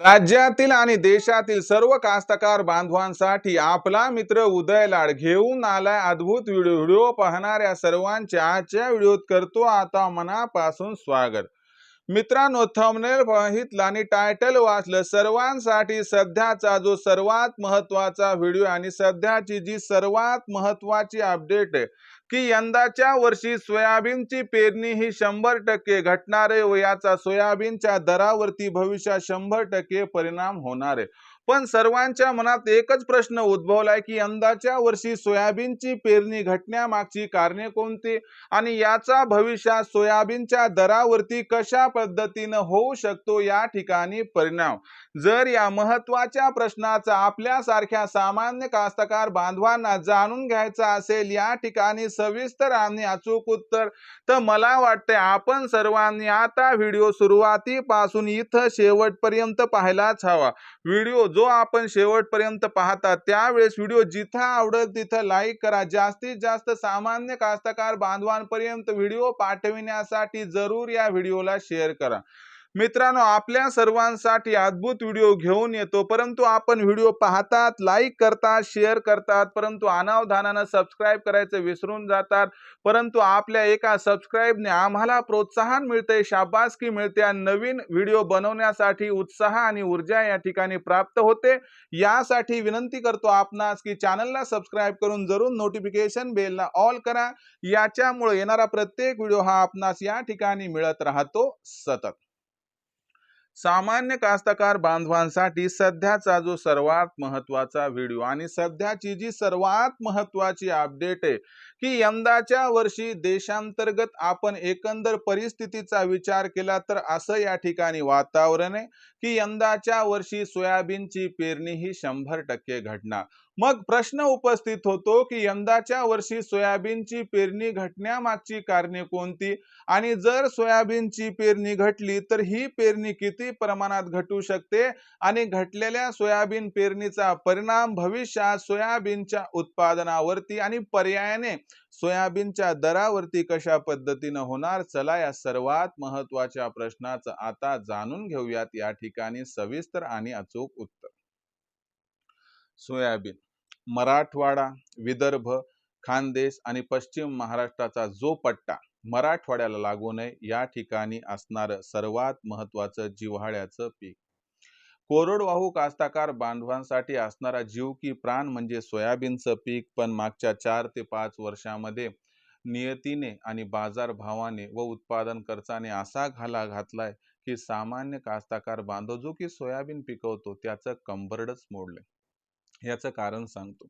राज्यातील आणि देशातील सर्व कास्तकार बांधवांसाठी आपला मित्र उदय लाड घेऊन आलाय अद्भुत व्हिडिओ. व्हिडिओ पाहणाऱ्या सर्वांचे आजच्या व्हिडिओत करतो आता मनापासून स्वागत. मित्रांनो थंबनेल बघितलं आणि टायटल वाचलं सर्वांसाठी सध्याचा जो सर्वात महत्त्वाचा व्हिडिओ आणि सध्याची जी सर्वात महत्वाची अपडेट आहे की यंदाच्या वर्षी सोयाबीनची पेरणी ही शंभर टक्के घटणार आहे व याचा सोयाबीनच्या दरावरती भविष्यात शंभर टक्के परिणाम होणार आहे. पण सर्वांच्या मनात एकच प्रश्न उद्भवलाय की यंदाच्या वर्षी सोयाबीनची पेरणी घटण्यामागची कारणे कोणती आणि याचा भविष्यात सोयाबीनच्या दरावरती कशा पद्धतीनं होऊ शकतो या ठिकाणी परिणाम. जर या महत्त्वाच्या प्रश्नाचा आपल्यासारख्या सामान्य कास्तकार बांधवांना जाणून घ्यायचा असेल या ठिकाणी सविस्तर आणि अचूक उत्तर. तर मला वाटते आपण सर्वांनी आता व्हिडिओ सुरुवातीपासून इथं शेवटपर्यंत पाहायलाच हवा. व्हिडिओ जो आपण शेवटपर्यंत पाहता त्यावेळेस व्हिडिओ जिथं आवडेल तिथं लाईक करा. जास्तीत जास्त सामान्य कास्तकार बांधवांपर्यंत व्हिडिओ पाठविण्यासाठी जरूर या व्हिडिओला शेअर करा. मित्रांनो आपल्या सर्वांसाठी अद्भुत व्हिडिओ घेऊन येतो. परंतु आपण व्हिडिओ पाहतात लाईक करतात शेअर करतात. परंतु अनावधानानं सबस्क्राईब करायचं विसरून जातात. परंतु आपल्या एका सबस्क्राईबने आम्हाला प्रोत्साहन मिळते शाबासकी मिळते आणि नवीन व्हिडिओ बनवण्यासाठी उत्साह आणि ऊर्जा या ठिकाणी प्राप्त होते. यासाठी विनंती करतो आपणास की चॅनलला सबस्क्राईब करून जरूर नोटिफिकेशन बेलला ऑल करा. याच्यामुळे येणारा प्रत्येक व्हिडिओ हा आपणास या ठिकाणी मिळत राहतो सतत. सामान्य कास्तकार बांधवांसाठी सध्याचा जो सर्वात महत्त्वाचा व्हिडिओ आणि सध्याची जी सर्वात महत्वाची अपडेट आहे की यंदाच्या वर्षी देशांतर्गत आपण एकंदर परिस्थितीचा विचार केला तर असं या ठिकाणी वातावरण आहे की यंदाच्या वर्षी सोयाबीनची पेरणी ही शंभर टक्के घडणार मग प्रश्न उपस्थित होतो की यंदाच्या वर्षी सोयाबीनची पेरणी घटण्यामागची कारणे कोणती? आणि जर सोयाबीनची पेरणी घटली तर ही पेरणी किती प्रमाणात घटू शकते? आणि घटलेल्या सोयाबीन पेरणीचा परिणाम भविष्यात सोयाबीनच्या उत्पादनावरती आणि पर्यायाने सोयाबीनच्या दरावरती कशा पद्धतीनं होणार? चला या सर्वात महत्त्वाच्या प्रश्नाचं आता जाणून घेऊयात. या ठिकाणी सविस्तर आणि अचूक उत्तर. सोयाबीन. मराठवाडा विदर्भ खानदेश आणि पश्चिम महाराष्ट्राचा जो पट्टा मराठवाड्याला लागू नये या ठिकाणी असणारं सर्वात महत्वाचं जिव्हाळ्याचं पीक. कोरडवाहू कास्ताकार बांधवांसाठी असणारा जीव की प्राण म्हणजे सोयाबीनचं पीक पण मागच्या चार ते पाच वर्षामध्ये नियतीने आणि बाजारभावाने व उत्पादन खर्चाने असा घाला घातलाय की सामान्य कास्ताकार बांधव जो की सोयाबीन पिकवतो त्याचं कंबरडच मोडले याचं कारण सांगतो.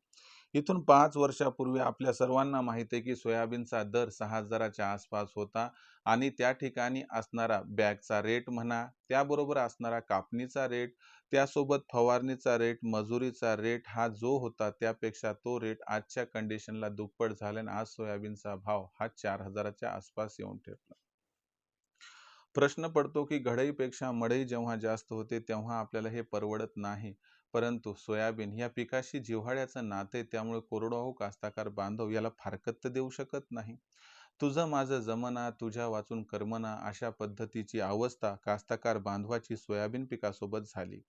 इथून पाच वर्षापूर्वी आपल्या सर्वांना माहिती आहे की सोयाबीनचा दर सहा हजाराच्या आसपास होता आणि त्या ठिकाणी असणारा बॅगचा रेट म्हणा त्याबरोबर असणारा कापणीचा रेट त्यासोबत फवारणीचा रेट मजुरीचा रेट हा जो होता त्यापेक्षा तो रेट आजच्या कंडिशनला दुप्पट झाला आज सोयाबीनचा भाव हा चार हजाराच्या आसपास येऊन ठेवला प्रश्न पडतो की घडईपेक्षा मढई जेव्हा जास्त होते तेव्हा आपल्याला हे परवडत नाही. परंतु सोयाबीन या पिकाशी जिव्हाळ्याचं नाते त्यामुळे कोरडवाहू कास्ताकार बांधव याला फारकत तर देऊ शकत नाही. तुझं माझं जमना तुझ्या वाचून कर्मना अशा पद्धतीची अवस्था कास्ताकार बांधवाची सोयाबीन पिकासोबत झाली.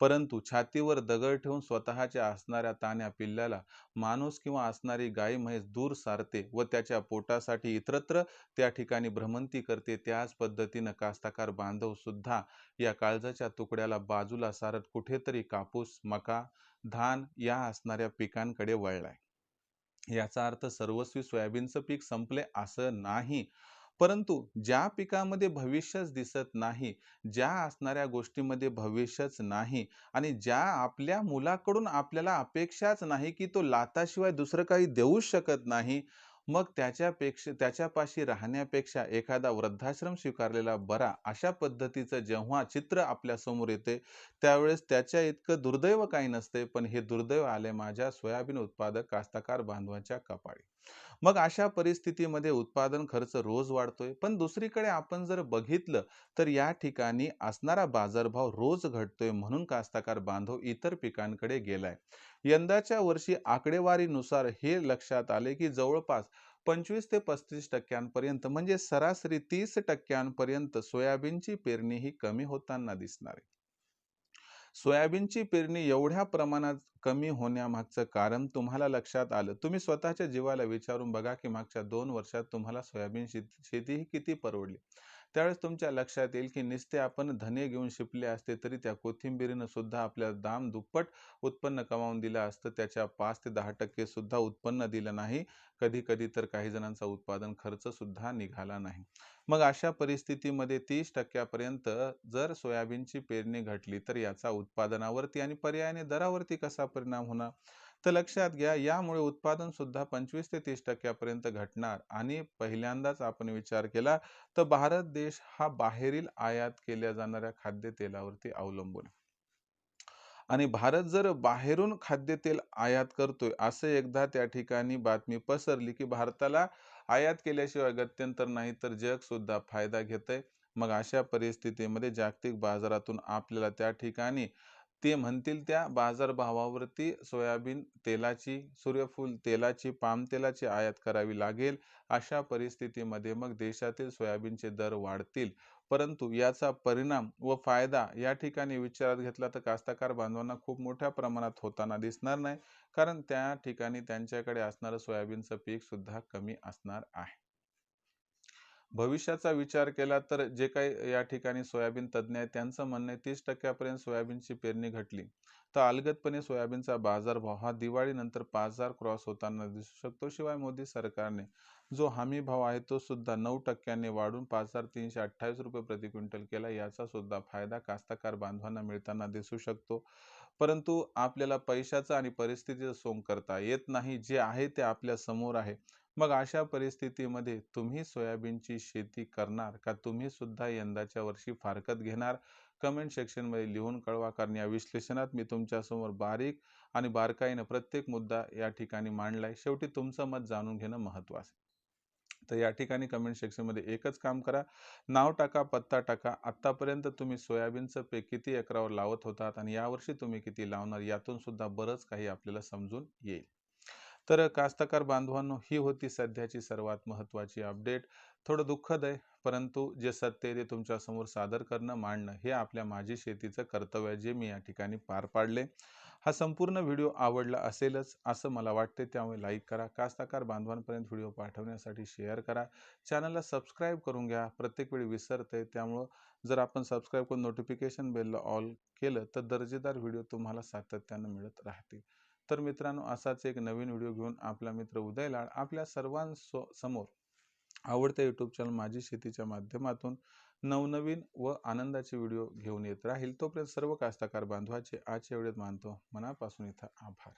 परंतु छातीवर दगड ठेवून स्वतःच्या असणाऱ्या तान्या पिल्ल्याला माणूस किंवा असणारी गाई म्हैस दूर सारते व त्याच्या पोटासाठी इतरत्र त्या ठिकाणी भ्रमंती करते त्याच पद्धतीनं कास्ताकार बांधव सुद्धा या काळजाच्या तुकड्याला बाजूला सारत कुठेतरी कापूस मका धान या असणाऱ्या पिकांकडे वळलाय. याचा अर्थ सर्वस्वी सोयाबीनचं पीक संपले असं नाही. परंतु ज्या पिकामध्ये भविष्यच दिसत नाही ज्या असणाऱ्या गोष्टीमध्ये भविष्यच नाही आणि ज्या आपल्या मुलाकडून आपल्याला अपेक्षाच नाही की तो लाताशिवाय दुसरं काही देऊच शकत नाही मग त्याच्यापेक्षा त्याच्यापाशी राहण्यापेक्षा एखादा वृद्धाश्रम स्वीकारलेला बरा अशा पद्धतीचं जेव्हा चित्र आपल्यासमोर येते त्यावेळेस त्याच्या इतकं दुर्दैव काही नसते पण हे दुर्दैव आले माझ्या सोयाबीन उत्पादक कास्तकार बांधवांच्या कपाळी. मग अशा परिस्थितीमध्ये उत्पादन खर्च रोज वाढतोय पण दुसरीकडे आपण जर बघितलं तर या ठिकाणी असणारा बाजारभाव रोज घटतोय म्हणून कास्तकार बांधव इतर पिकांकडे गेलाय. यंदाच्या वर्षी आकडेवारीनुसार हे लक्षात आले की जवळपास पंचवीस ते पस्तीस टक्क्यांपर्यंत म्हणजे सरासरी तीस टक्क्यांपर्यंत सोयाबीनची पेरणी ही कमी होताना दिसणार आहे. सोयाबीनची पेरणी एवढ्या प्रमाणात कमी होण्यामागचं कारण तुम्हाला लक्षात आलं? तुम्ही स्वतःच्या जीवाला विचारून बघा की मागच्या दोन वर्षात तुम्हाला सोयाबीन शेती शेती ही किती परवडली? त्यावेळेस तुमच्या लक्षात येईल की नुसते आपण धने घेऊन शिपले असते तरी त्या कोथिंबिरीनं सुद्धा आपल्या दाम दुप्पट उत्पन्न कमावून दिलं असतं. त्याच्या पाच ते दहा टक्के सुद्धा उत्पन्न दिलं नाही. कधी कधी तर काही जणांचा उत्पादन खर्च सुद्धा निघाला नाही. मग अशा परिस्थितीमध्ये तीस टक्क्यापर्यंत जर सोयाबीनची पेरणी घटली तर याचा उत्पादनावरती आणि पर्यायाने दरावरती कसा परिणाम होणार? तर लक्षात घ्या यामुळे उत्पादन सुद्धा पंचवीस ते तीस टक्क्यापर्यंत घटणार आणि पहिल्यांदाच आपण विचार केला तर भारत देश हा बाहेरील आयात केल्या जाणाऱ्या खाद्यतेलावरती अवलंबून आणि भारत जर बाहेरून खाद्यतेल आयात करतोय असं एकदा त्या ठिकाणी बातमी पसरली की भारताला आयात केल्याशिवाय गत्यंतर नाही तर जग सुद्धा फायदा घेतय. मग अशा परिस्थितीमध्ये जागतिक बाजारातून आपल्याला त्या ठिकाणी ते म्हणतील त्या बाजारभावावरती सोयाबीन तेलाची सूर्यफूल तेलाची पाम तेलाची आयात करावी लागेल. अशा परिस्थितीमध्ये मग देशातील सोयाबीनचे दर वाढतील. परंतु याचा परिणाम व फायदा या ठिकाणी विचारात घेतला तर कास्तकार बांधवांना खूप मोठ्या प्रमाणात होताना दिसणार नाही. कारण त्या ठिकाणी त्यांच्याकडे असणारं सोयाबीनचं पीकसुद्धा कमी असणार आहे. भविष्याचा विचार केला तर जे काही या ठिकाणी सोयाबीन तज्ज्ञ आहेत त्यांचं म्हणणं आहे तीस टक्क्यापर्यंत सोयाबीनची पेरणी घटली. तर अलगदपणे सोयाबीनचा बाजारभाव हा दिवाळीनंतर पाच हजार क्रॉस होताना दिसू शकतो. शिवाय मोदी सरकारने जो हमी भाव आहे तो सुद्धा नऊ टक्क्यांनी वाढून पाच हजार तीनशे अठ्ठावीस रुपये प्रति क्विंटल केला. याचा सुद्धा फायदा कास्तकार बांधवांना मिळताना दिसू शकतो. परंतु आपल्याला पैशाचा आणि परिस्थितीचं सोंग करता येत नाही. जे आहे ते आपल्यासमोर आहे. मग अशा परिस्थितीमध्ये तुम्ही सोयाबीनची शेती करणार का? तुम्ही सुद्धा यंदाच्या वर्षी फारकत घेणार? कमेंट सेक्शनमध्ये लिहून कळवा कारण या विश्लेषणात मी तुमच्यासमोर बारीक आणि बारकाईनं प्रत्येक मुद्दा या ठिकाणी मांडलाय. शेवटी तुमचं मत जाणून घेणं महत्त्वाचं तर या ठिकाणी कमेंट सेक्शनमध्ये एकच काम करा. नाव टाका पत्ता टाका. आत्तापर्यंत तुम्ही सोयाबीनचं पीक किती एकरावर लावत होतात आणि यावर्षी तुम्ही किती लावणार? यातून सुद्धा बरंच काही आपल्याला समजून येईल. तर कास्तकार बांधवांनो ही होती सध्याची सर्वात महत्त्वाची अपडेट. थोडं दुःखद आहे परंतु जे सत्य आहे ते तुमच्यासमोर सादर करणं मांडणं हे आपल्या माझी शेतीचं कर्तव्य आहे जे मी या ठिकाणी पार पाडले. हा संपूर्ण व्हिडिओ आवडला असेलच असं मला वाटते त्यामुळे लाईक करा. कास्ताकार बांधवांपर्यंत व्हिडिओ पाठवण्यासाठी शेअर करा. चॅनलला सबस्क्राईब करून घ्या प्रत्येक वेळी विसरते त्यामुळं जर आपण सबस्क्राईब करून नोटिफिकेशन बेलला ऑल केलं तर दर्जेदार व्हिडिओ तुम्हाला सातत्यानं मिळत राहतील. तर मित्रांनो असाच एक नवीन व्हिडिओ घेऊन आपला मित्र उदय लाड आपल्या सर्वांसो समोर आवडत्या यूट्यूब चॅनल माझी शेतीच्या माध्यमातून नवनवीन व आनंदाचे व्हिडिओ घेऊन येत राहील. तोपर्यंत सर्व कास्तकार बांधवाचे आजच्या वेळेत मानतो. मनापासून इथं आभार.